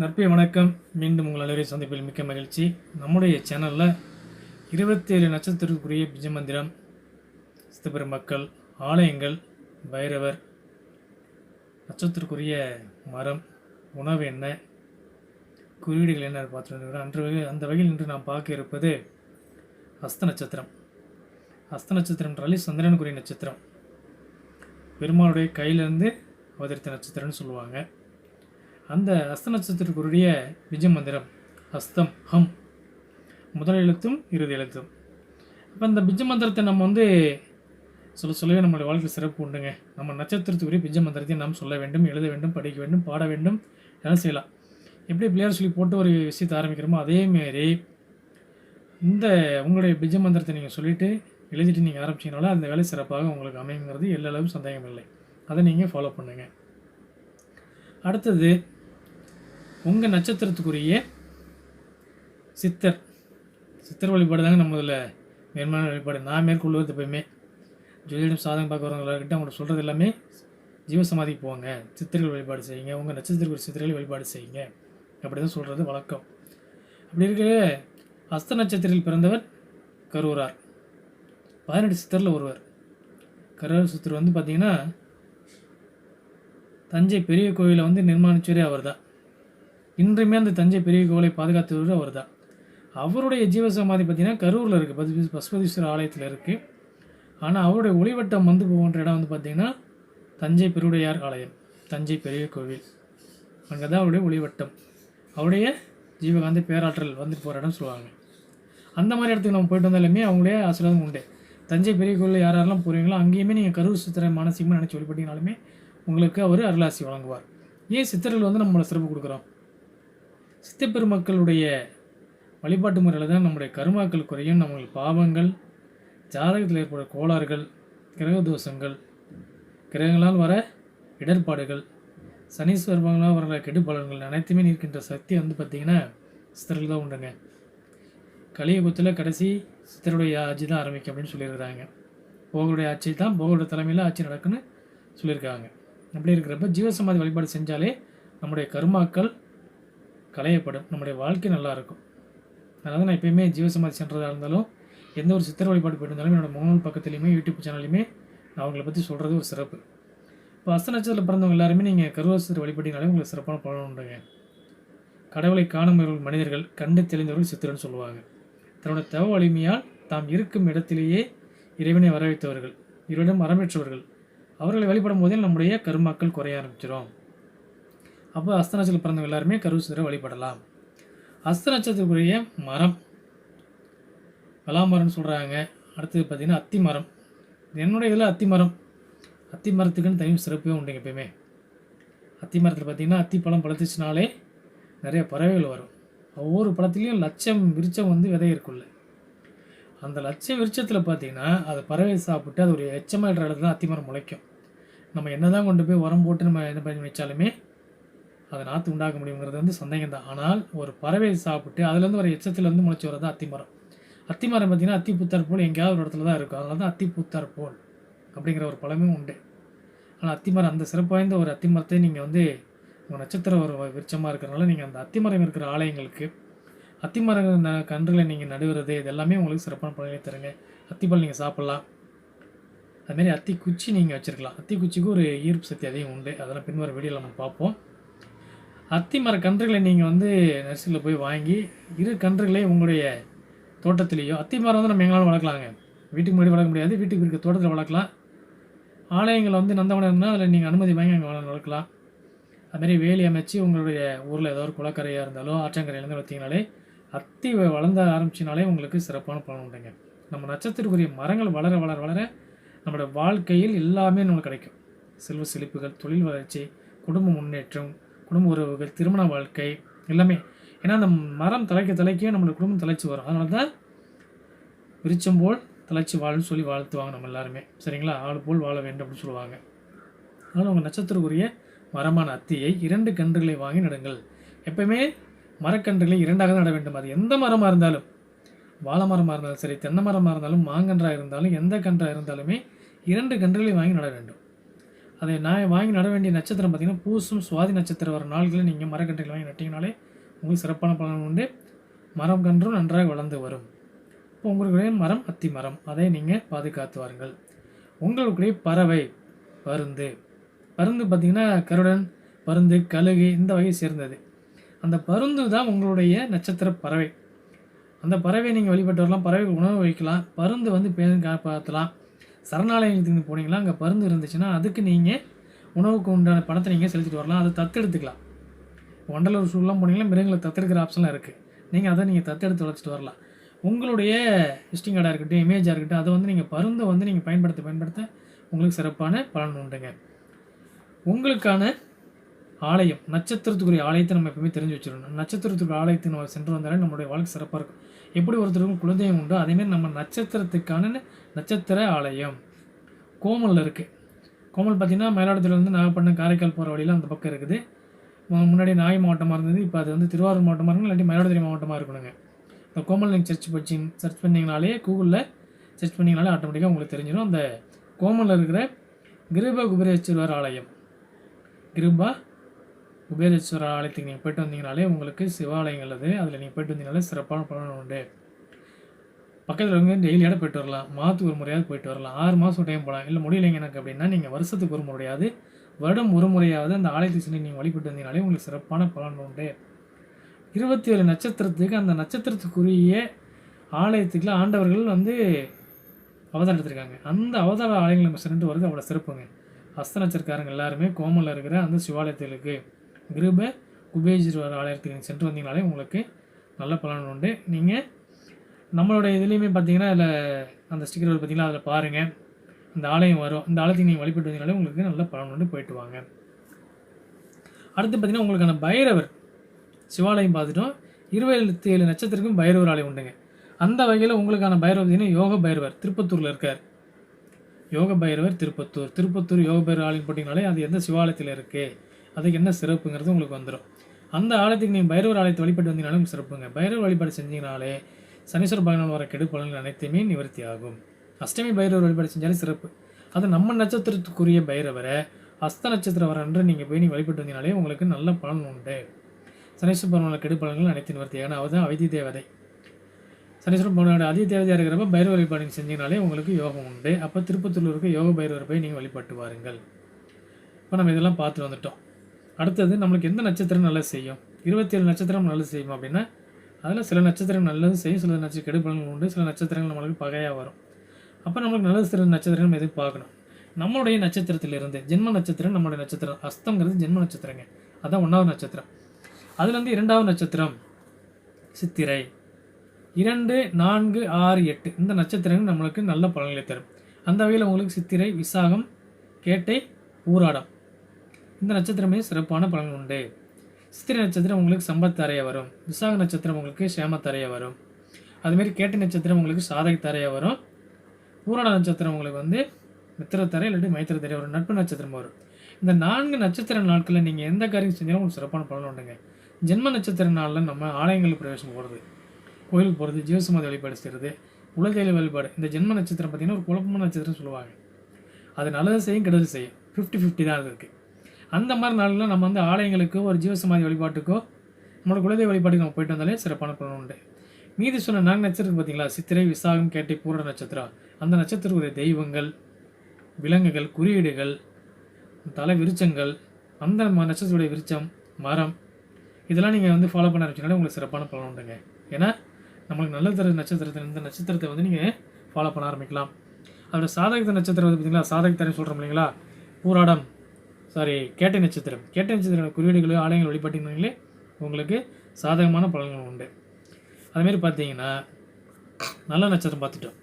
நற்பை வணக்கம். மீண்டும் உங்கள் அனைவரையும் சந்திப்பில் மிக்க மகிழ்ச்சி. நம்முடைய சேனலில் இருபத்தேழு நட்சத்திரத்துக்குரிய பிஜமந்திரம் மந்திரம் சித்தப்பெருமக்கள் ஆலயங்கள் பைரவர் நட்சத்திரக்குரிய மரம் உணவு என்ன குறியீடுகள் என்ன பார்த்துட்டு அன்று அந்த வகையில் இன்று நாம் பார்க்க இருப்பது ஹஸ்த நட்சத்திரம். ஹஸ்த நட்சத்திரம் என்றாலே சந்திரனுக்குரிய நட்சத்திரம். பெருமாளுடைய கையிலிருந்து அவதரித்த நட்சத்திரம்னு சொல்லுவாங்க. அந்த அஸ்த நட்சத்திரத்திற்குரிய விஜய மந்திரம் அஸ்தம் ஹம். முதல் எழுத்தும் இறுதி எழுத்தும். அப்போ இந்த பிஜ மந்திரத்தை நம்ம வந்து சொல்ல சொல்லவே நம்மளுடைய வாழ்க்கை சிறப்பு உண்டுங்க. நம்ம நட்சத்திரத்துக்குரிய பிஜ மந்திரத்தை நாம் சொல்ல வேண்டும் எழுத வேண்டும் படிக்க வேண்டும் பாட வேண்டும் எல்லாம் செய்யலாம். எப்படி பிள்ளையார் சொல்லி போட்டு ஒரு விஷயத்தை ஆரம்பிக்கிறோமோ அதேமாரி இந்த உங்களுடைய பிஜ மந்திரத்தை நீங்கள் சொல்லிவிட்டு எழுதிட்டு நீங்கள் ஆரம்பிச்சீங்கனால அந்த வேலை சிறப்பாக உங்களுக்கு அமைங்கிறது எல்லளவும் சந்தேகம் இல்லை அதை நீங்கள் ஃபாலோ பண்ணுங்கள் அடுத்தது உங்கள் நட்சத்திரத்துக்குரிய சித்தர். சித்தர் வழிபாடு தாங்க நம்ம இதில் மேன்மையான வழிபாடு. நான் மேற்கொள்வது எப்பயுமே ஜோதிடம் சாதகம் பார்க்க வரவங்களாகிட்ட அவங்கள்ட்ட சொல்கிறது எல்லாமே ஜீவசமாதிக்கு போவாங்க சித்தர்கள் வழிபாடு செய்யுங்க. உங்கள் நட்சத்திரத்துக்குரிய சித்தர்கள் வழிபாடு செய்யுங்க. அப்படி தான் சொல்கிறது வழக்கம். அப்படி இருக்கிற அஸ்த நட்சத்திரத்தில் பிறந்தவர் கரூரார் பதினெட்டு சித்தரில் ஒருவர். கரூர் சித்தர் வந்து பார்த்திங்கன்னா தஞ்சை பெரிய கோயிலை வந்து நிர்மாணிச்சவரே அவர் தான் இன்றுமே அந்த தஞ்சை பெரிய கோவிலை பாதுகாத்தவர் அவர் தான் அவருடைய ஜீவசமாதி பார்த்திங்கன்னா கரூரில் இருக்குது பசு பசுபதீஸ்வரர் ஆலயத்தில் இருக்குது ஆனால் அவருடைய ஒளிவட்டம் வந்து போகின்ற இடம் வந்து பார்த்திங்கன்னா தஞ்சை பெருவுடையார் ஆலயம் தஞ்சை பெரிய கோவில். அங்கே தான் அவருடைய ஒளிவட்டம். அவருடைய ஜீவகாந்தி பேராற்றல் வந்துட்டு போகிற இடம் சொல்லுவாங்க. அந்த மாதிரி இடத்துக்கு நம்ம போயிட்டு வந்தாலுமே அவங்களே ஆசீர்வாதம் உண்டு. தஞ்சை பெரிய கோவில் யார் யாரெல்லாம் போகிறீங்களோ அங்கேயுமே நீங்கள் கரூர் சித்திரை மானசீகமாக நினச்சி வழிபட்டீங்கனாலுமே உங்களுக்கு அவர் அருளாசி வழங்குவார். ஏன் சித்தர்கள் வந்து நம்மளை சிறப்பு கொடுக்குறோம்? சித்தப்பெருமக்களுடைய வழிபாட்டு முறையில் தான் நம்முடைய கருமாக்கள் குறையும். நம்முடைய பாவங்கள் ஜாதகத்தில் ஏற்படும் கோளாறுகள் கிரக தோஷங்கள் கிரகங்களால் வர இடர்பாடுகள் சனீஸ்வரங்களால் வர கெடுபலன்கள் அனைத்துமே நிற்கின்ற சக்தி வந்து பார்த்திங்கன்னா சித்தர்கள் தான் உண்டுங்க. கலியுகத்தில் கடைசி சித்தருடைய ஆட்சி தான் ஆரம்பிக்கும் அப்படின்னு சொல்லியிருக்கிறாங்க. போகருடைய ஆட்சி தான் போகருடைய தலைமையில் ஆட்சி நடக்குன்னு சொல்லியிருக்காங்க. அப்படி இருக்கிறப்ப ஜீவசமாதி வழிபாடு செஞ்சாலே நம்முடைய கருமாக்கள் களையப்படும். நம்முடைய வாழ்க்கை நல்லாயிருக்கும். அதனால் நான் எப்பயுமே ஜீவசமாதி சென்றதாக இருந்தாலும் எந்த ஒரு சித்திர வழிபாடு போயிருந்தாலும் என்னோடய முகநூல் பக்கத்துலேயுமே யூடியூப் சேனல்லையுமே நான் அவங்கள பற்றி சொல்கிறது ஒரு சிறப்பு. இப்போ அஸ்த நட்சத்திரத்தில் பிறந்தவங்க எல்லாருமே நீங்கள் கருவாசிரியர் வழிபட்டினாலே உங்களுக்கு சிறப்பான பலன் உண்டுங்க. கடவுளை காணும் மனிதர்கள் கண்டு தெளிந்தவர்கள் சித்திரன்னு சொல்லுவாங்க. தன்னோட தவ வலிமையால் தாம் இருக்கும் இடத்திலேயே இறைவனை வரவைத்தவர்கள் இவரிடம் வரமேற்றவர்கள் அவர்களை வழிபடும் போதே நம்முடைய கருமாக்கள் குறைய ஆரம்பிச்சிடும் அப்போ அஸ்த நட்சத்திரத்தில் பிறந்தவங்க எல்லாருமே கருவசிதரை வழிபடலாம். அஸ்த நட்சத்திரத்துக்குரிய மரம். பலாமரம்னு சொல்கிறாங்க அடுத்தது பார்த்திங்கன்னா அத்தி மரம் என்னுடைய இதில் அத்தி மரம் அத்தி மரத்துக்குன்னு தனி சிறப்பே உண்டுங்க எப்பயுமே. அத்தி மரத்தில் பார்த்திங்கன்னா அத்தி பழம் பழுத்துச்சுனாலே நிறைய பறவைகள் வரும். ஒவ்வொரு பழத்துலேயும் லட்சம் விருச்சம் வந்து விதை இருக்குல்ல அந்த லட்ச விருட்சத்தில் பார்த்தீங்கன்னா அதை பறவை சாப்பிட்டு அது ஒரு எச்சமாயிடுற இடத்துல தான் அத்திமரம் முளைக்கும். நம்ம என்ன தான் கொண்டு போய் உரம் போட்டு நம்ம என்ன பண்ணி வச்சாலுமே அதை நாற்று உண்டாக்க முடியுங்கிறது வந்து சந்தேகம் தான் ஆனால் ஒரு பறவை சாப்பிட்டு அதுலேருந்து ஒரு எச்சத்துலேருந்து முளைச்சி வரது அத்திமரம் அத்திமரம் பார்த்திங்கன்னா அத்தி புத்தார் போல் எங்கேயாவது ஒரு இடத்துல தான் இருக்கும். அதனால தான் அத்தி புத்தார் போல் அப்படிங்கிற ஒரு பழமும் உண்டு. ஆனால் அத்திமரம் அந்த சிறப்பு வாய்ந்த ஒரு அத்திமரத்தை நீங்கள் வந்து உங்கள் நட்சத்திரம் ஒரு விருட்சமாக இருக்கிறனால நீங்கள் அந்த அத்திமரம் இருக்கிற ஆலயங்களுக்கு அத்திமரங்கள் கன்றுகளை நீங்கள் நடுவது இது எல்லாமே உங்களுக்கு சிறப்பான பலனை தருங்க. அத்திப்பல் நீங்கள் சாப்பிட்லாம். அதுமாரி அத்தி குச்சி நீங்கள் வச்சுருக்கலாம். அத்தி குச்சிக்கு ஒரு ஈர்ப்பு சக்தி அதிகம் உண்டு. அதெல்லாம் பின்வர வீடியோவில் நம்ம பார்ப்போம். அத்தி மர கன்றுகளை நீங்கள் வந்து நர்சரியில் போய் வாங்கி இரு கன்றுகளை உங்களுடைய தோட்டத்திலேயோ அத்தி மரம் வந்து நம்ம எங்களாலும் வளர்க்கலாங்க. வீட்டுக்கு முன்னாடி வளர்க்க முடியாது வீட்டுக்கு இருக்க தோட்டத்தில் வளர்க்கலாம். ஆலயங்கள் வந்து நந்தவனம்னா அதில் நீங்கள் அனுமதி வாங்கி அங்கே வளர்க்கலாம். அதுமாரி வேலி அமைச்சு உங்களுடைய ஊரில் ஏதோ ஒரு குளக்கரையாக இருந்தாலோ ஆற்றங்கரையிலேருந்து வளர்த்தீங்கனாலே அத்தி வளர்ந்த ஆரம்பிச்சினாலே உங்களுக்கு சிறப்பான பலன் உண்டுங்க. நம்ம நட்சத்திரக்குரிய மரங்கள் வளர வளர வளர நம்மளோட வாழ்க்கையில் எல்லாமே நம்மளுக்கு கிடைக்கும். செல்வ செழிப்புகள் தொழில் வளர்ச்சி குடும்ப முன்னேற்றம் குடும்ப உறவுகள் திருமண வாழ்க்கை எல்லாமே. ஏன்னா அந்த மரம் தலைக்க தலைக்கே நம்மளோட குடும்பம் தலைச்சி வரும். அதனால தான் விரிச்சம் போல் தலைச்சி வாழ்னு சொல்லி வாழ்த்துவாங்க நம்ம எல்லாருமே. சரிங்களா? ஆள் போல் வாழ வேண்டும் அப்படின்னு சொல்லுவாங்க. அதனால் உங்கள் நட்சத்திரக்குரிய மரமான அத்தியை இரண்டு கன்றுகளை வாங்கி நடுங்கள். எப்பயுமே மரக்கன்றுகளை இரண்டாக நட வேண்டும். அது எந்த மரமாக இருந்தாலும் வாழை மரமாக இருந்தாலும் சரி தென்னை மரமாக இருந்தாலும் மாங்கன்றாக இருந்தாலும் எந்த கன்றாக இருந்தாலுமே இரண்டு கன்றுகளை வாங்கி நட வேண்டும். அதை நான் வாங்கி நட வேண்டிய நட்சத்திரம் பார்த்திங்கன்னா பூசும் சுவாதி நட்சத்திரம் வர நாள்களில் நீங்கள் மரக்கன்றுகள் வாங்கி நட்டிங்கனாலே உங்களுக்கு சிறப்பான பலன் உண்டு. மரம் கன்றும் நன்றாக வளர்ந்து வரும். இப்போ உங்களுடைய மரம் அத்தி மரம். அதை நீங்கள் பாதுகாத்து வாருங்கள். உங்களுடைய பறவை பருந்து. பருந்து பார்த்திங்கன்னா கருடன் பருந்து கழுகு இந்த வகையை சேர்ந்தது. அந்த பருந்து தான் உங்களுடைய நட்சத்திர பறவை. அந்த பறவை நீங்கள் வழிபட்டு வரலாம் பறவை உணவு வைக்கலாம். பருந்து வந்து பேருந்து காப்பாற்றலாம். சரணாலயத்துக்கு போனீங்கன்னா அங்கே பருந்து இருந்துச்சுன்னா அதுக்கு நீங்கள் உணவுக்கு உண்டான பணத்தை நீங்கள் செலுத்திட்டு வரலாம். அதை தத்தெடுத்துக்கலாம். வண்டலூர் சூழலாம் போனீங்கன்னா மிருகங்களை தத்தெடுக்கிற ஆப்ஷன்லாம் இருக்குது நீங்கள் அதை நீங்கள் தத்தெடுத்து வளர்த்துட்டு வரலாம். உங்களுடைய விசிட்டிங் கார்டாக இருக்கட்டும் இமேஜாக இருக்கட்டும் அதை வந்து நீங்கள் பருந்தை வந்து நீங்கள் பயன்படுத்த பயன்படுத்த உங்களுக்கு சிறப்பான பலன் உண்டுங்க. உங்களுக்கான ஆலயம் நட்சத்திரத்துக்குரிய ஆலயத்தை நம்ம எப்பவுமே தெரிஞ்சு வச்சிடணும் நட்சத்திரத்துக்குரிய ஆலயத்தை நம்ம சென்று வந்தாலே நம்மளுடைய வாழ்க்கை சிறப்பாக இருக்கும். எப்படி ஒருத்தருக்கும் குழந்தையும் உண்டோ? அதேமாரி நம்ம நட்சத்திரத்துக்கான நட்சத்திர ஆலயம் கோமலில் இருக்குது கோமல் பார்த்திங்கன்னா மயிலாடுதுறையிலேருந்து நாகப்பட்டினம் காரைக்கால் போகிற வழியில் அந்த பக்கம் இருக்குது. முன்னாடி நாகை மாவட்டமாக இருந்தது இப்போ அது வந்து திருவாரூர் மாவட்டமாக இருக்கும் இல்லாட்டி மயிலாடுதுறை மாவட்டமாக இருக்கணுங்க. இந்த கோமல் நீங்கள் சர்ச் பச்சி சர்ச் பண்ணிங்கனாலே கூகுளில் சர்ச் பண்ணிங்கனாலே ஆட்டோமேட்டிக்காக உங்களுக்கு தெரிஞ்சிடும். அந்த கோமலில் இருக்கிற கிருப குபரேஸ்வரர் ஆலயம். கிருபா குபேரேஸ்வரர் ஆலயத்துக்கு நீங்கள் போயிட்டு வந்தீங்கனாலே உங்களுக்கு சிவாலயங்கள் அது. அதில் நீங்கள் போயிட்டு வந்தீங்கனாலே சிறப்பான பலன் உண்டு. பக்கத்தில் வந்து டெய்லியோட போயிட்டு வரலாம். மாதத்துக்கு ஒரு முறையாவது போயிட்டு வரலாம். ஆறு மாதம் டைம் போகலாம் இல்லை முடியலைங்க எனக்கு அப்படின்னா நீங்கள் வருஷத்துக்கு ஒரு முறையாவது வருடம் ஒரு முறையாவது அந்த ஆலயத்துக்கு சென்று நீங்கள் வழிபட்டு வந்தீங்கனாலே உங்களுக்கு சிறப்பான பலன் உண்டு. இருபத்தி ஏழு நட்சத்திரத்துக்கு அந்த நட்சத்திரத்துக்குரிய ஆலயத்துக்குள்ள ஆண்டவர்கள் வந்து அவதாரம் எடுத்திருக்காங்க. அந்த அவதார ஆலயங்கள் நம்ம சென்று வருது அவ்வளோ சிறப்புங்க. ஹஸ்த நட்சத்திரக்காரங்க எல்லாருமே கோமலில் இருக்கிற அந்த சிவாலயத்திலுக்கு கிருப குபேஜீஸ்வரர் ஆலயத்துக்கு நீங்கள் சென்று வந்தீங்கனாலே உங்களுக்கு நல்ல பலன் உண்டு. நீங்கள் நம்மளுடைய இதுலேயுமே பார்த்தீங்கன்னா அதில் அந்த ஸ்டிக்கர் பார்த்தீங்கன்னா அதில் பாருங்கள் இந்த ஆலயம் வரும். அந்த ஆலயத்துக்கு நீங்கள் வழிபட்டு வந்தீங்கனாலே உங்களுக்கு நல்ல பலன் உண்டு போயிட்டு வாங்க. அடுத்து பார்த்தீங்கன்னா உங்களுக்கான பைரவர். சிவாலயம் பார்த்துட்டோம். இருபத்தி ஏழு நட்சத்திரக்கும் பைரவர் ஆலயம் உண்டுங்க. அந்த வகையில் உங்களுக்கான பைரவர் பார்த்தீங்கன்னா யோக பைரவர். திருப்பத்தூரில் இருக்கார். யோக பைரவர் திருப்பத்தூர். திருப்பத்தூர் யோக பைரவர் ஆலயம் போட்டிங்கனாலே அது எந்த சிவாலயத்தில் இருக்குது அதுக்கு என்ன சிறப்புங்கிறது உங்களுக்கு வந்துடும் அந்த ஆலயத்துக்கு நீங்கள் பைரவர் ஆலயத்தை வழிபட்டு வந்தீங்கனாலும் சிறப்புங்க. பைரவர் வழிபாடு செஞ்சீங்கனாலே சனீஸ்வர பகவான் வர கெடுப்பலன்கள் அனைத்துமே நிவர்த்தி ஆகும். அஷ்டமி பைரவர் வழிபாடு செஞ்சாலே சிறப்பு. அது நம்ம நட்சத்திரத்துக்குரிய பைரவரை அஸ்த நட்சத்திரம் வர அன்று நீங்கள் போய் நீங்கள் வழிபட்டு வந்தீங்கனாலே உங்களுக்கு நல்ல பலன் உண்டு. சனீஸ்வர பகவானோட கெடு பலன்கள் அனைத்து நிவர்த்தி. ஆகும் அவர் தான் அவைதி தேவதை. சனீஸ்வர பகவானோட அதி தேவதையாக இருக்கிறப்ப பைரவ வழிபாடு செஞ்சீங்கனாலே உங்களுக்கு யோகம் உண்டு. அப்போ திருப்பத்தூரில் இருக்க யோக பைரவர் போய் நீங்கள் வழிபட்டு வாருங்கள். இப்போ நம்ம இதெல்லாம் பார்த்துட்டு வந்துட்டோம். அடுத்தது நம்மளுக்கு எந்த நட்சத்திரம் நல்லது செய்யும்? இருபத்தேழு நட்சத்திரம் நல்லது செய்யும் அப்படின்னா அதில் சில நட்சத்திரம் நல்லது செய்யும் சில நட்சத்திரம் கெடுபலங்கள் உண்டு சில நட்சத்திரங்கள் நம்மளுக்கு பகையாக வரும். அப்போ நம்மளுக்கு நல்லது சில நட்சத்திரம் நம்ம எதுவும் பார்க்கணும் நம்மளுடைய நட்சத்திரத்திலிருந்து ஜென்ம நட்சத்திரம் நம்மளுடைய நட்சத்திரம் அஸ்தங்கிறது ஜென்ம நட்சத்திரங்க. அதான் ஒன்றாவது நட்சத்திரம். அதுலேருந்து இரண்டாவது நட்சத்திரம் சித்திரை. இரண்டு நான்கு ஆறு எட்டு இந்த நட்சத்திரங்கள் நம்மளுக்கு நல்ல பலன்களை தரும். அந்த வகையில் உங்களுக்கு சித்திரை விசாகம் கேட்டை ஊராடம். இந்த நட்சத்திரமே சிறப்பான பலன் உண்டு. சித்திரை நட்சத்திரம் உங்களுக்கு சம்பத் தரைய வரும். விசாக நட்சத்திரம் உங்களுக்கு சேம வரும். அதுமாரி கேட்டை நட்சத்திரம் உங்களுக்கு சாதக தரைய வரும். பூராட நட்சத்திரம் உங்களுக்கு வந்து மித்திரத்தரை இல்லாட்டி மைத்திரத்தரை வரும். நட்பு நட்சத்திரம் வரும். இந்த நான்கு நட்சத்திர நாட்களில் நீங்கள் எந்த காரியம் செஞ்சாலும் உங்களுக்கு சிறப்பான பலன் உண்டுங்க. ஜென்ம நட்சத்திர நாளில் நம்ம ஆலயங்களில் பிரவேசம் போகிறது கோயிலுக்கு போகிறது ஜீவசமாதி வழிபாடு செய்கிறது உலகையில் வழிபாடு. இந்த ஜென்ம நட்சத்திரம் பார்த்தீங்கன்னா ஒரு குழப்பமான நட்சத்திரம் சொல்லுவாங்க. அது நல்லது செய்யும் கெடுதல் செய்யும். ஃபிஃப்டி ஃபிஃப்டி தான் அது இருக்குது அந்த மாதிரி நாளில் நம்ம வந்து ஆலயங்களுக்கோ ஒரு ஜீவசமாதி வழிபாட்டுக்கோ நம்மளோட குலதெய்வ வழிபாட்டுக்கு நம்ம போயிட்டு வந்தாலே சிறப்பான பலன் உண்டு. மீதி சொன்ன நான்கு நட்சத்திரம் பார்த்தீங்களா? சித்திரை விசாகம் கேட்டை பூர நட்சத்திரம். அந்த நட்சத்திரத்துடைய தெய்வங்கள் விலங்குகள் குறியீடுகள் தலை விருச்சங்கள் அந்த ம- நட்சத்திரத்துடைய விருச்சம் மரம் இதெல்லாம் நீங்கள் வந்து ஃபாலோ பண்ண ஆரம்பிச்சிங்கன்னா உங்களுக்கு சிறப்பான பலன் உண்டுங்க. ஏன்னா நம்மளுக்கு நல்ல தர நட்சத்திரத்தில் இந்த நட்சத்திரத்தை வந்து நீங்கள் ஃபாலோ பண்ண ஆரம்பிக்கலாம். அதோட சாதகத்தை நட்சத்திரம் வந்து பார்த்தீங்களா? சாதக சொல்கிறோம் இல்லைங்களா? பூராடம். சாரி கேட்டை நட்சத்திரம். கேட்டை நட்சத்திரம் குறியீடுகள் ஆலயங்கள் வழிபட்டீங்களே உங்களுக்கு சாதகமான பலன்கள் உண்டு. அதுமாரி பார்த்தீங்கன்னா நல்ல நட்சத்திரம் பார்த்துட்டோம்.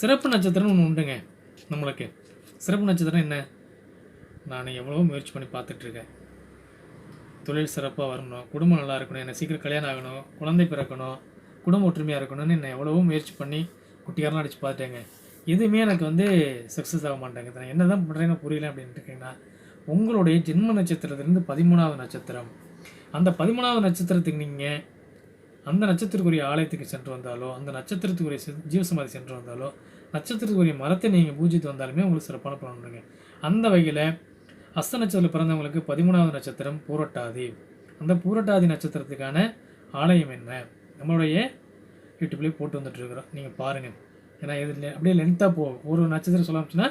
சிறப்பு நட்சத்திரம் ஒன்று உண்டுங்க நம்மளுக்கு. சிறப்பு நட்சத்திரம் என்ன? நான் எவ்வளவோ முயற்சி பண்ணி பார்த்துட்ருக்கேன். தொழில் சிறப்பாக வரணும் குடும்பம் நல்லா இருக்கணும் என்னை சீக்கிரம் கல்யாணம் ஆகணும் குழந்தை பிறக்கணும் குடும்ப ஒற்றுமையாக இருக்கணும்னு என்னை எவ்வளவோ முயற்சி பண்ணி குட்டியாரெலாம் அடித்து பார்த்துட்டேங்க. எதுவுமே எனக்கு வந்து சக்ஸஸ் ஆக மாட்டேங்குது நான் என்ன தான் பண்ணுறேன்னு புரியல அப்படின்ட்டு இருக்கீங்கன்னா உங்களுடைய ஜென்ம நட்சத்திரத்திலிருந்து பதிமூணாவது நட்சத்திரம். அந்த பதிமூணாவது நட்சத்திரத்துக்கு நீங்கள் அந்த நட்சத்திரத்துக்குரிய ஆலயத்துக்கு சென்று வந்தாலோ அந்த நட்சத்திரத்துக்குரிய ஜீவசமாதி சென்று வந்தாலோ நட்சத்திரத்துக்குரிய மரத்தை நீங்கள் பூஜித்து வந்தாலுமே உங்களுக்கு சிறப்பான பலன் அந்த வகையில் அஸ்த நட்சத்திரத்தில் பிறந்தவங்களுக்கு பதிமூணாவது நட்சத்திரம் பூரட்டாதி. அந்த பூரட்டாதி நட்சத்திரத்துக்கான ஆலயம் என்ன? நம்மளுடைய யூடியூப்லேயே போட்டு வந்துட்டுருக்குறோம் நீங்கள் பாருங்கள் ஏன்னா இது அப்படியே லென்த்தாக போகும் ஒரு நட்சத்திரம் சொல்ல ஆரம்பிச்சுன்னா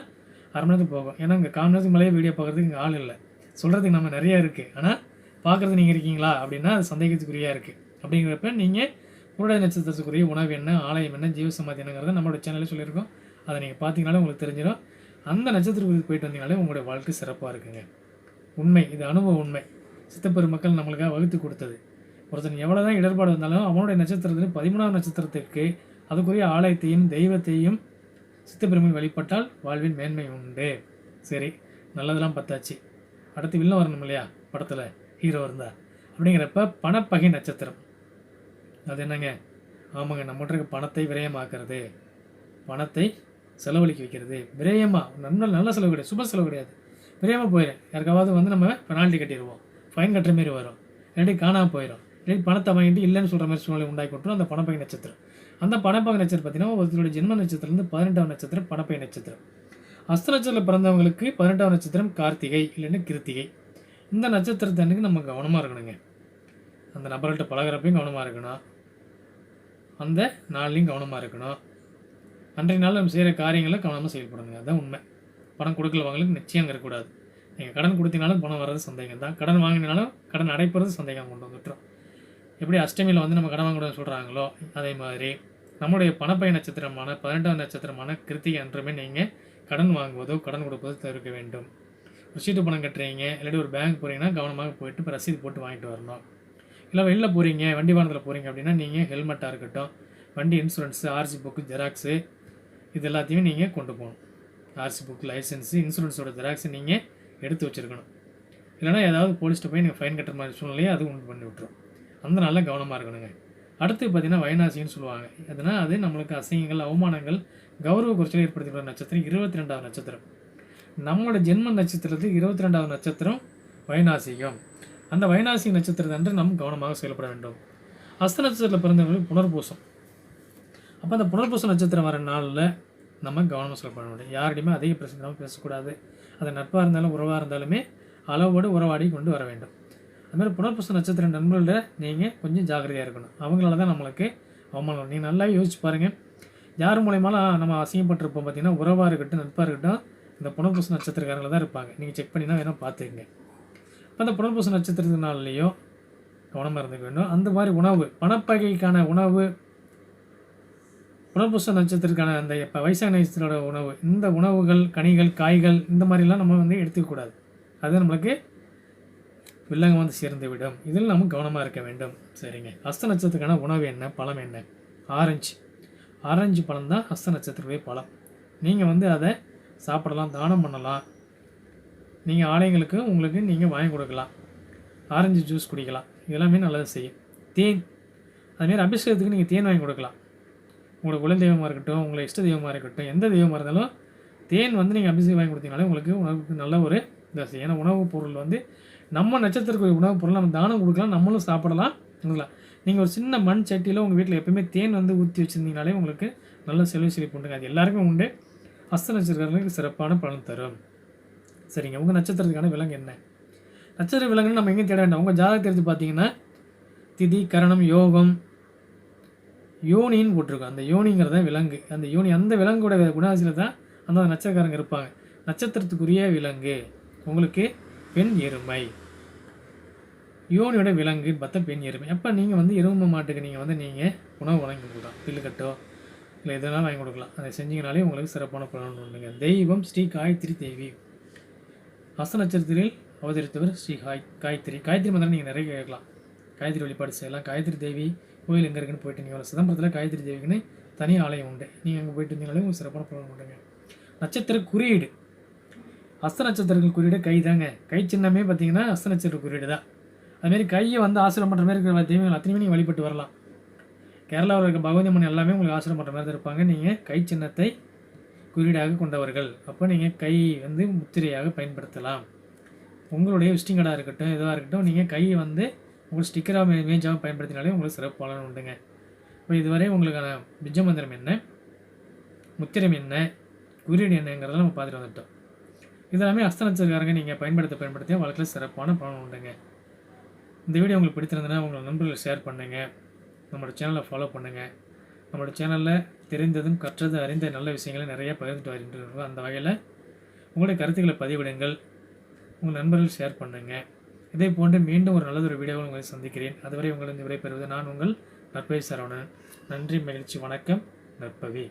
அரை மணி நேரத்துக்கு போகும் ஏன்னா இங்கே கால் நேரத்துக்கு மேலேயே வீடியோ பார்க்குறதுக்கு இங்கே ஆள் இல்லை. சொல்கிறதுக்கு நம்ம நிறையா இருக்குது ஆனால் பார்க்குறது நீங்கள் இருக்கீங்களா அப்படின்னா அது சந்தேகத்துக்குரியாக இருக்குது அப்படிங்கிறப்ப நீங்கள் உருடை நட்சத்திரத்துக்குரிய உணவு என்ன ஆலயம் என்ன ஜீவசமாதி என்னங்கிறத நம்மளோட சேனலில் சொல்லியிருக்கோம். அதை நீங்கள் பார்த்தீங்கனாலே உங்களுக்கு தெரிஞ்சிடும் அந்த நட்சத்திரத்துக்கு போயிட்டு வந்தீங்கனாலே உங்களுடைய வாழ்க்கை சிறப்பாக இருக்குங்க. உண்மை இது அனுபவ உண்மை. சித்தப்பெருமக்கள் நம்மளுக்காக வகுத்து கொடுத்தது. ஒருத்தன் எவ்வளோ தான் இடர்பாடு வந்தாலும் அவனுடைய நட்சத்திரத்தில் பதிமூணாவது நட்சத்திரத்திற்கு அதுக்குரிய ஆலயத்தையும் தெய்வத்தையும் சித்தப்பெருமை வழிபட்டால் வாழ்வின் மேன்மை உண்டு. சரி நல்லதெல்லாம் பத்தாச்சு அடுத்து வில்லம் வரணும் இல்லையா? படத்தில் ஹீரோ இருந்தா. அப்படிங்கிறப்ப பணப்பகை நட்சத்திரம். அது என்னங்க? ஆமாங்க நம்மகிட்ட இருக்க பணத்தை விரயமாக்குறது. பணத்தை செலவழிக்க வைக்கிறது. விரயமா? நல்ல நல்ல செலவு கிடையாது. சுப செலவு கிடையாது. விரயமாக போயிடும் யாருக்காவது வந்து நம்ம பெனால்ட்டி கட்டிடுவோம். ஃபைன் கட்டுற மாரி வரும். இல்லாட்டி காணாமல் போயிடும் இல்லாட்டி பணத்தை வாங்கிட்டு இல்லைன்னு சொல்கிற மாதிரி சூழ்நிலை உண்டாக்கி அந்த பணப்பை நட்சத்திரம். அந்த பணப்பை நட்சத்திரம் பார்த்தீங்கன்னா ஒருத்தருடைய ஜென்ம நட்சத்திரம்லேருந்து பதினெட்டாம் நட்சத்திரம் பணப்பை நட்சத்திரம். அஸ்த நட்சத்திரத்தில் பிறந்தவங்களுக்கு பதினெட்டாம் நட்சத்திரம் கார்த்திகை இல்லைன்னா கிருத்திகை. இந்த நட்சத்திரத்தை அன்னைக்கு நம்ம கவனமாக இருக்கணுங்க. அந்த நபர்கள்ட்ட பழகுறப்பையும் கவனமாக இருக்கணும். அந்த நாள்லையும் கவனமாக இருக்கணும். அன்றைய நாள் நம்ம செய்கிற காரியங்களை கவனமாக செயல்படணுங்க. அதுதான் உண்மை. பணம் கொடுக்கல வாங்கலுக்கு நிச்சயம் இருக்கக்கூடாது. நீங்கள் கடன் கொடுத்தீங்கனாலும் பணம் வர்றது சந்தேகம் தான் கடன் வாங்கினாலும் கடன் அடைப்பது சந்தேகம் கொண்டு வந்துட்டுரும் எப்படி அஷ்டமியில் வந்து நம்ம கடன் வாங்கக்கூடாதுன்னு சொல்கிறாங்களோ அதே மாதிரி நம்முடைய பணப்பய நட்சத்திரமான பதினெட்டாம் நட்சத்திரமான கிருத்திகை அன்றுமே நீங்கள் கடன் வாங்குவதோ கடன் கொடுப்பதோ தவிர்க்க வேண்டும். ரசீட்டு பணம் கட்டுறீங்க இல்லாட்டி ஒரு பேங்க் போகிறீங்கன்னா கவனமாக போயிட்டு இப்போ ரசீது போட்டு வாங்கிட்டு வரணும். இல்லை வெளில போகிறீங்க வண்டி வாகனத்தில் போகிறீங்க அப்படின்னா நீங்கள் ஹெல்மெட்டாக இருக்கட்டும் வண்டி இன்சூரன்ஸு ஆர்சி புக்கு ஜெராக்ஸு இது எல்லாத்தையுமே நீங்கள் கொண்டு போகணும். ஆர்சி புக் லைசன்ஸு இன்சூரன்ஸோட ஜெராக்ஸை நீங்கள் எடுத்து வச்சுருக்கணும். இல்லைனா ஏதாவது போலீஸ்ட்டு போய் நீங்கள் ஃபைன் கட்டுற மாதிரி சூழ்நிலையை அது உண்டு பண்ணி விட்ருவோம் அந்த நாளில் கவனமாக இருக்கணுங்க. அடுத்து பார்த்தீங்கன்னா வைனாசின்னு சொல்லுவாங்க. அதனால் அது நம்மளுக்கு அசிங்கங்கள் அவமானங்கள் கௌரவ குறைச்சல் ஏற்படுத்தி நட்சத்திரம் இருபத்தி ரெண்டாவது நட்சத்திரம். நம்மளோட ஜென்ம நட்சத்திரத்து இருபத்தி ரெண்டாவது நட்சத்திரம் வைனாசிகம். அந்த வைனாசி நட்சத்திரத்தை அன்று கவனமாக செயல்பட வேண்டும். அஸ்த நட்சத்திரத்தில் பிறந்தவங்களுக்கு புனர்பூசம். அப்போ அந்த புனர்பூச நட்சத்திரம் வர நாளில் நம்ம கவனமாக செயல்பட வேண்டும். யாரிடையுமே அதிக பிரச்சனை பேசக்கூடாது. அது நட்பாக இருந்தாலும் உறவாக இருந்தாலுமே அளவோடு உறவாடி கொண்டு வர வேண்டும். அதுமாதிரி புனர்பூச நட்சத்திர நண்பர்கள நீங்கள் கொஞ்சம் ஜாக்கிரதையாக இருக்கணும். அவங்களால தான் நம்மளுக்கு அவமானம் நீங்கள் நல்லா யோசிச்சு பாருங்கள் யார் மூலயமாலாம் நம்ம அசிங்கப்பட்டிருப்போம் பார்த்திங்கன்னா உறவாக இருக்கட்டும் நட்பாக இருக்கட்டும் இந்த புனர்பூச நட்சத்திரக்காரங்கள தான் இருப்பாங்க. நீங்கள் செக் பண்ணினா வேணால் பார்த்துக்கங்க இப்போ அந்த புனர்பூச நட்சத்திரத்தினாலேயும் கவனமாக இருந்துக்க வேண்டும். அந்த மாதிரி உணவு பணப்பகைக்கான உணவு புனர்பூச நட்சத்திரத்துக்கான அந்த இப்போ வயசான நட்சத்திரோட உணவு இந்த உணவுகள் கனிகள் காய்கள் இந்த மாதிரிலாம் நம்ம வந்து எடுத்துக்கக்கூடாது அது நம்மளுக்கு வில்லங்க வந்து சேர்ந்து விடும் இதில் நம்ம கவனமாக இருக்க வேண்டும். சரிங்க. அஸ்த நட்சத்திரத்துக்கான உணவு என்ன? பழம் என்ன? ஆரஞ்சு. ஆரஞ்சு பழம் தான் அஸ்த நட்சத்திரத்துடைய பழம். நீங்கள் வந்து அதை சாப்பிடலாம் தானம் பண்ணலாம். நீங்கள் ஆலயங்களுக்கு உங்களுக்கு நீங்கள் வாங்கி கொடுக்கலாம். ஆரஞ்சு ஜூஸ் குடிக்கலாம். இதெல்லாமே நல்லது செய்யும். தேன். அதுமாரி அபிஷேகத்துக்கு நீங்கள் தேன் வாங்கி கொடுக்கலாம். உங்களோட குல தெய்வமாக இருக்கட்டும் உங்களை இஷ்ட தெய்வமாக இருக்கட்டும் எந்த தெய்வமாக இருந்தாலும் தேன் வந்து நீங்கள் அபிஷேகம் வாங்கி கொடுத்தீங்கனாலே உங்களுக்கு உணவுக்கு நல்ல ஒரு இதாக ஏன்னா உணவுப் பொருள் வந்து நம்ம நட்சத்திரத்துக்கு உணவுப் பொருள் நம்ம தானம் கொடுக்கலாம் நம்மளும் சாப்பிடலாம் கொடுக்கலாம் நீங்கள் ஒரு சின்ன மண் சட்டியில் உங்கள் வீட்டில் எப்பயுமே தேன் வந்து ஊற்றி வச்சுருந்தீங்கனாலே உங்களுக்கு நல்ல செலவு செழிப்பு உண்டுங்க அது எல்லாருக்கும் உண்டு. அஸ்த நட்சத்திரங்களுக்கு சிறப்பான பலன் தரும். சரிங்க உங்கள் நட்சத்திரத்துக்கான விலங்கு என்ன? நட்சத்திர விலங்குன்னு நம்ம எங்கேயும் தேட வேண்டாம். உங்கள் ஜாதகத்தை எடுத்து பார்த்தீங்கன்னா திதி கரணம் யோகம் யோனின்னு போட்டிருக்கோம். அந்த யோனிங்கிறத விலங்கு. அந்த யோனி அந்த விலங்கோட குணாசியில் தான் அந்த நட்சத்திரக்காரங்க இருப்பாங்க. நட்சத்திரத்துக்குரிய விலங்கு. உங்களுக்கு பெண் எருமை. யோனியோட விலங்கு பார்த்தா பெண் எருமை. அப்போ நீங்கள் வந்து எருமை மாட்டுக்கு நீங்கள் வந்து நீங்கள் உணவு வழங்கி கொடுக்கலாம் பில்லுக்கட்டோ இல்லை எதுனாலும் வாங்கி கொடுக்கலாம். அதை செஞ்சீங்கனாலே உங்களுக்கு சிறப்பான பலன் உண்டுங்க. தெய்வம் ஸ்ரீ காயத்ரி தேவி. ஹஸ்த நட்சத்திரத்தில் அவதரித்தவர் ஸ்ரீ காய் காயத்ரி. காயத்ரி மந்திரம் நீங்கள் நிறைய கேட்கலாம். காயத்ரி வழிபாடு செய்யலாம். காயத்ரி தேவி கோயில் எங்கே இருக்குன்னு போயிட்டு நீங்கள் சிதம்பரத்தில் காயத்ரி தேவிக்குன்னு தனி ஆலயம் உண்டு. நீங்கள் அங்கே போயிட்டு இருந்தீங்கனாலே உங்களுக்கு சிறப்பான பலன் உண்டுங்க. நட்சத்திர குறியீடு. அஸ்த நட்சத்திரங்கள் குறியீடு கை தாங்க. கை சின்னமே பார்த்தீங்கன்னா அஸ்த நட்சத்திர குறியீடு தான் அதுமாரி கையை வந்து ஆசிரம் பண்ணுற மாதிரி இருக்கிற தெய்வங்கள் அத்தனையுமே நீங்கள் வழிபட்டு வரலாம். கேரளாவில் இருக்க பகவதி அம்மன் எல்லாமே உங்களுக்கு ஆசிரம் பண்ணுற மாதிரி தான் இருப்பாங்க. நீங்கள் கை சின்னத்தை குறியீடாக கொண்டவர்கள். அப்போ நீங்கள் கை வந்து முத்திரையாக பயன்படுத்தலாம். உங்களுடைய விஸ்டிங் கார்டாக இருக்கட்டும் இதுவாக இருக்கட்டும் நீங்கள் கையை வந்து உங்கள் ஸ்டிக்கராக இமேஜாக பயன்படுத்தினாலே உங்களுக்கு சிறப்பு பலன் உண்டுங்க. இப்போ இதுவரை உங்களுக்கான பிஜ மந்திரம் என்ன? முத்திரம் என்ன? குறியீடு என்னங்கிறதெல்லாம் நம்ம பார்த்துட்டு வந்துட்டோம். இதெல்லாமே அஸ்த நட்சத்திரக்காரங்க நீங்கள் பயன்படுத்த பயன்படுத்தி வாழ்க்கையில் சிறப்பான பலன் உண்டுங்க. இந்த வீடியோ உங்களுக்கு பிடித்திருந்ததுன்னா உங்கள் நண்பர்களை ஷேர் பண்ணுங்கள் நம்மளோட சேனலை ஃபாலோ பண்ணுங்கள் நம்மளோட சேனலில் தெரிந்ததும் கற்றது அறிந்த நல்ல விஷயங்களை நிறைய பகிர்ந்துட்டு வருகின்றோம் அந்த வகையில் உங்களுடைய கருத்துக்களை பதிவிடுங்கள். உங்கள் நண்பர்கள் ஷேர் பண்ணுங்கள் இதே போன்று மீண்டும் ஒரு நல்லதொரு வீடியோவில் உங்களை சந்திக்கிறேன். அதுவரை உங்களிடம் விடைபெறுவது நான் உங்கள் நற்பவி சரவணன். நன்றி மகிழ்ச்சி வணக்கம். நற்பவி